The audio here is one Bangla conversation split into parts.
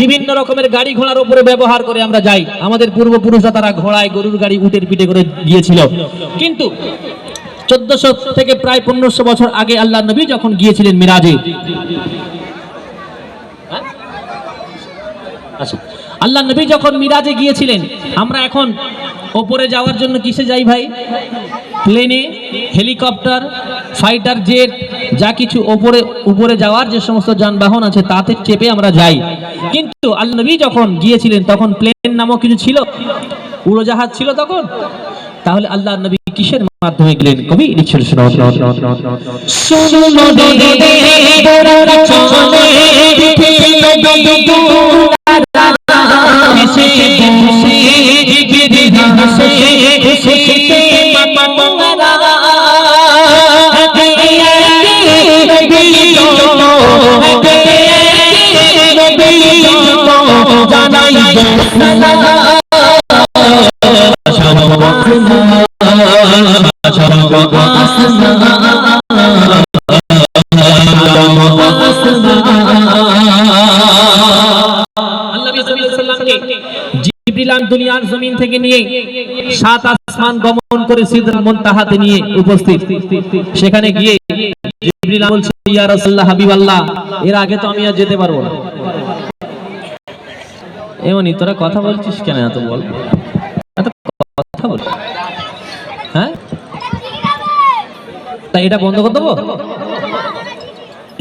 বিভিন্ন রকমের গাড়ি ঘোড়ার উপরে ব্যবহার করে আমরা যাই। আমাদের পূর্বপুরুষরা তারা ঘোড়ায় গরুর গাড়ি উটের পিঠে করে গিয়েছিল। কিন্তু চোদ্দশো থেকে প্রায় পনেরোশো বছর আগে আল্লাহ নবী যখন গিয়েছিলেন মিরাজে? আচ্ছা আল্লাহ নবী যখন মিরাজে গিয়েছিলেন আমরা এখন ওপরে যাওয়ার জন্য কিসে যাই ভাই প্লেনে হেলিকপ্টার ফাইটার জেট যা কিছু ওপরে উপরে যাওয়ার যে সমস্ত যানবাহন আছে তাতে চেপে আমরা যাই কিন্তু আল্লাহ নবী যখন গিয়েছিলেন তখন প্লেন নামক কিছু ছিল উড়োজাহাজ ছিল তখন তাহলে আল্লাহ নবী কিসের মাধ্যমে গেলেন কবি দুনিয়ার জমিন থেকে নিয়ে সাত আসমান গমন করে সিদরাতুল মুনতাহাতে নিয়ে উপস্থিত। সেখানে গিয়ে জিবরিল বলছে, ইয়া রাসূলুল্লাহ, হাবিবাল্লাহ, এর আগে তো আমি আর যেতে পারব না। এমনই তোরা কথা বলছিস কেন? এত বল, এত কথা বল হ্যাঁ তাই এটা বন্ধ করে দেবো?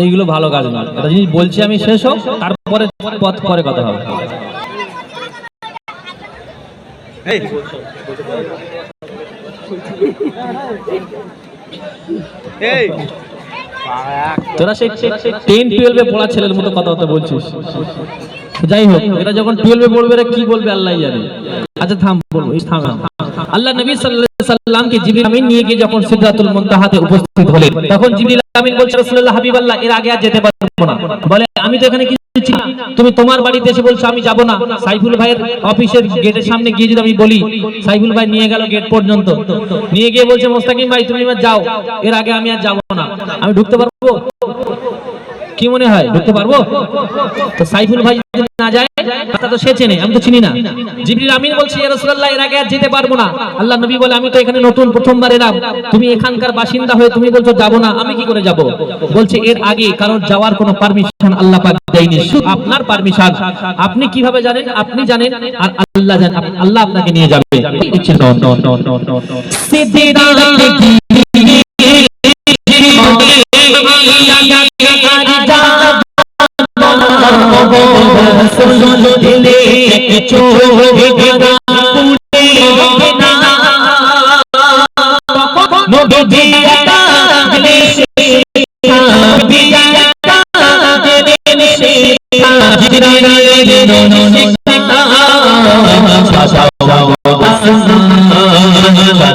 এইগুলো ভালো কাজ না এটা জিনিস বলছি আমি শেষ হোক তারপরে পথ পরে কথা হবে। তোরা সেই টেন টুয়েলভে পড়া ছেলের মতো কথাবার্তা বলছিস। যাই হোক এরা যখন টুয়েলভে পড়বে এরা কি বলবে আল্লাহ জানে। আচ্ছা থাম বলব থাম আল্লাহ নবী আলাইহি তুমি তোমার যাব না। সাইফুল ভাইয়ের অফিসের গেটের সামনে গিয়ে আমি বলি, সাইফুল ভাই নিয়ে গেল গেট পর্যন্ত। নিয়ে গিয়ে বলছে, মোস্তাকিম ভাই, তুমি যাও। এর আগে আমি আর যাব না। আমি ঢুকতে পারব? কি মনে হয় ঢুকতে পারব তো সাইফুল ভাই যদি না যায় তা তো সে চেনে আমি তো চিনি না জিবরিল আমিন বলছে ইয়া রাসূলুল্লাহ এর আগে আর যেতে পারব না আল্লাহ নবী বলে আমি তো এখানে নতুন প্রথমবার এলাম তুমি এখানকার বাসিন্দা হয়ে তুমি বলছো যাব না আমি কি করে যাব বলছে এর আগে কারণ যাওয়ার কোনো পারমিশন আল্লাহ পাক দেয়নি আপনার পারমিশন আপনি কীভাবে জানেন আপনি জানেন আর আল্লাহ জানেন আল্লাহ আপনাকে নিয়ে যাবে দিচ্ছেন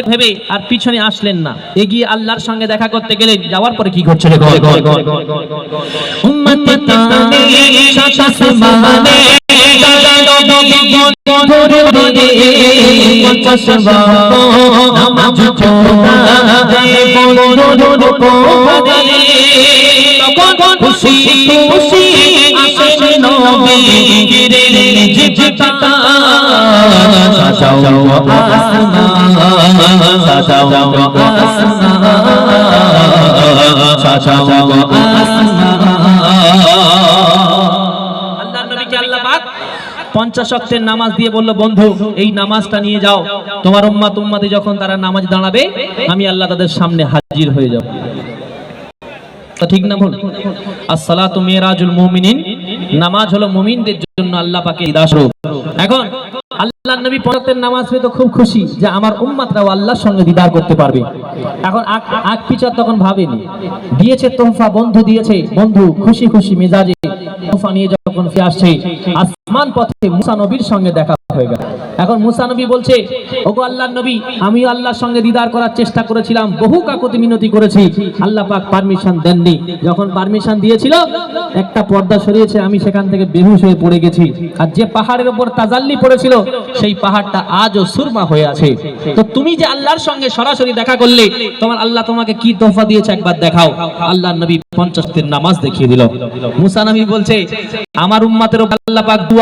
উম্মতের ভেবে আর পিছনে আসলেন না এগিয়ে আল্লাহর সঙ্গে দেখা করতে গেলে যাওয়ার পরে কি ঘটছে রে ঘর ঘর ঘর উম্মত তানে শাশাস মানে দাদা নবী ধরে ধরে পঞ্চাশ বাবো নামাজ চোদা দে বড় বড় কোরে তখন খুশি খুশি আসে নবী গিরে সাজাও পাক পঞ্চাশ অক্টের নামাজ দিয়ে বলল, বন্ধু, এই নামাজটা নিয়ে যাও। তোমার উম্মাত উম্মাতে যখন তারা নামাজ দাঁড়াবে, আমি আল্লাহ তাদের সামনে হাজির হয়ে যাব। ঠিক না ভুল? আসসালাতু মিরাজুল মুমিনিন। নামাজ হলো মুমিনদের জন্য আল্লাহ পাকের দিদারস্বরূপ এখন আল্লাহ নবী পড়তের নামাজ পেয়ে তো খুব খুশি যে আমার উম্মাতরাও আল্লাহর সঙ্গে দিদার করতে পারবে। এখন আগ পিছার তখন ভাবেনি। দিয়েছে তোহফা, বন্ধু দিয়েছে। বন্ধু, খুশি খুশি মেজাজে তোহফা নিয়ে যখন ফিরে আসছে, আসমান পথে মুসা নবীর সঙ্গে দেখা হয়ে গেল। এখন মুসা নবী বলছে, ওগো আল্লাহর নবী আমি আল্লাহর সঙ্গে দিদার করার চেষ্টা করেছিলাম, বহু কাকুতি মিনতি করেছি। আল্লাহ পাক পারমিশন দেননি। যখন পারমিশন দিয়েছিল, একটা পর্দা সরিয়েছে, আমি সেখান থেকে বেহুশ হয়ে পড়ে গেছি। আর যে পাহাড়ের উপর তাজাল্লি পড়েছিল, সেই পাহাড়টা আজও সুরমা হয়ে আছে। তো তুমি যে আল্লাহর সঙ্গে সরাসরি দেখা করলে, তোমার আল্লাহ তোমাকে কি তোহফা দিয়েছে একবার দেখাও। আল্লাহ নবী পঞ্চাশের নামাজ দেখিয়ে দিল। মুসা নবী বলছে, আমার উম্মাতের আল্লাহ পাক দু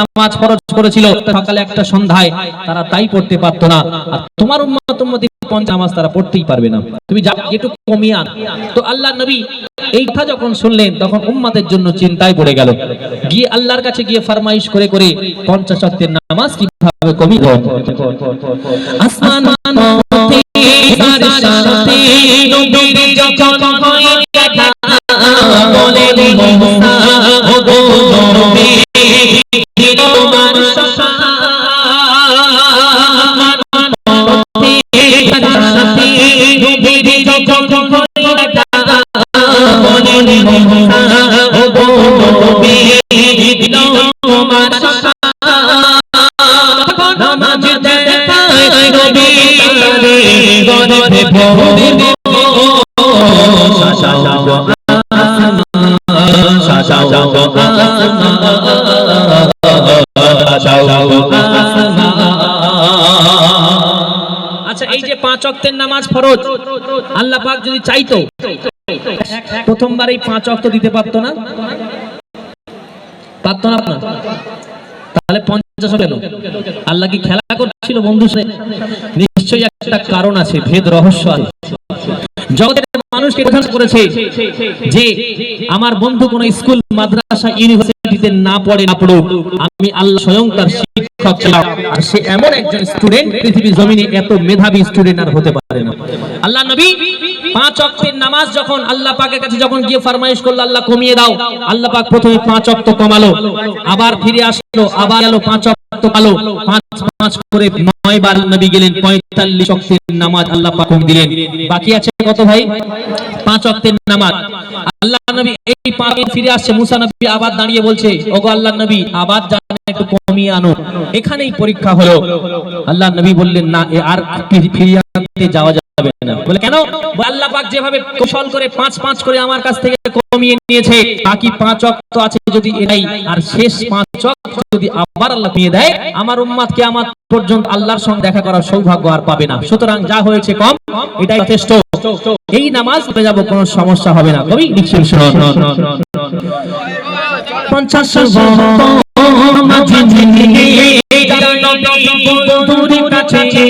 নামাজ ফরজ করেছিল। সকালে একটা সন্ধ্যায় তারা তাই পড়তে পারতো না আর তোমার উম্মত উম্মতি পঞ্চাশ তারা পড়তেই পারবে না তুমি যা একটু কমিয়ে আন তো আল্লাহ নবী এই কথা যখন শুনলেন তখন উম্মাদের জন্য চিন্তায় পড়ে গেল গিয়ে আল্লাহর কাছে গিয়ে ফরমাইশ করে করে পঞ্চাশ নামাজ কীভাবে কমিয়ে? আসমান আচ্ছা এই যে পাঁচ অক্তের নামাজ ফরজ, আল্লাহ পাক যদি চাইতো, প্রথমবার এই পাঁচ অক্ত দিতে পারতো না? পারতো না আপনার? তাহলে পঞ্চাশ কেন? আল্লাহ কি খেলা করছিল বন্ধু সাথে? নিশ্চয়ই একটা কারণ আছে, ভেদ রহস্য আছে। জগতের মানুষকে প্রধান করেছে যে, আমার বন্ধু কোন স্কুল, মাদ্রাসা, ইউনিভার্সিটিতে না পড়ে, না পড়ুক, আমি আল্লাহ স্বয়ং তার পাঁচ নামাজ আবার ফিরে আসলো, আবার গেল পাঁচ কালো পাঁচ পাঁচ করে নয় বার নবী গেলেন, পঁয়তাল্লিশ অক্টের নামাজ আল্লাহ দিলেন। বাকি আছে কত ভাই? পাঁচ অক্টের নামাজ। আল্লাহ নবী এই পাঁচ ফিরে আসছে, মুসা নবী আবার দাঁড়িয়ে বলছে, ওগো আল্লাহ নবী, আবার একটু কমিয়ে আনো। এখানেই পরীক্ষা হলো। আল্লাহ নবী বললেন, না আর ফিরিয়ে আনতে যাওয়া যাবে না। বলে, কেন? আল্লাহ পাক যেভাবে কৌশল করে পাঁচ পাঁচ করে আমার কাছ থেকে কমিয়ে নিয়েছে, বাকি পাঁচ অক্ত আছে যদি এটাই আর শেষ পাঁচ অক্ত যদি আবার আল্লাহ কমিয়ে দেয়, আমার উম্মাদ কে আমার পর্যন্ত আল্লাহর সঙ্গে দেখা করার সৌভাগ্য আর পাবে না। সুতরাং যা হয়েছে কম, এটাই যথেষ্ট। এই নামাজ পড়ে যাব, কোনো সমস্যা হবে না। কবি পঞ্চাশ মাঝে নিয়ে বন্ধুর কাছে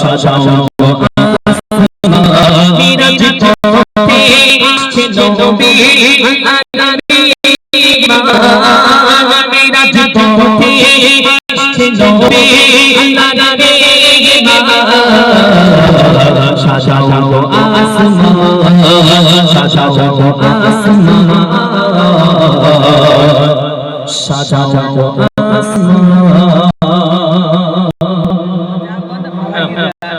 সাজাও সাজাও আসমান সাজাও আসমান সাজাও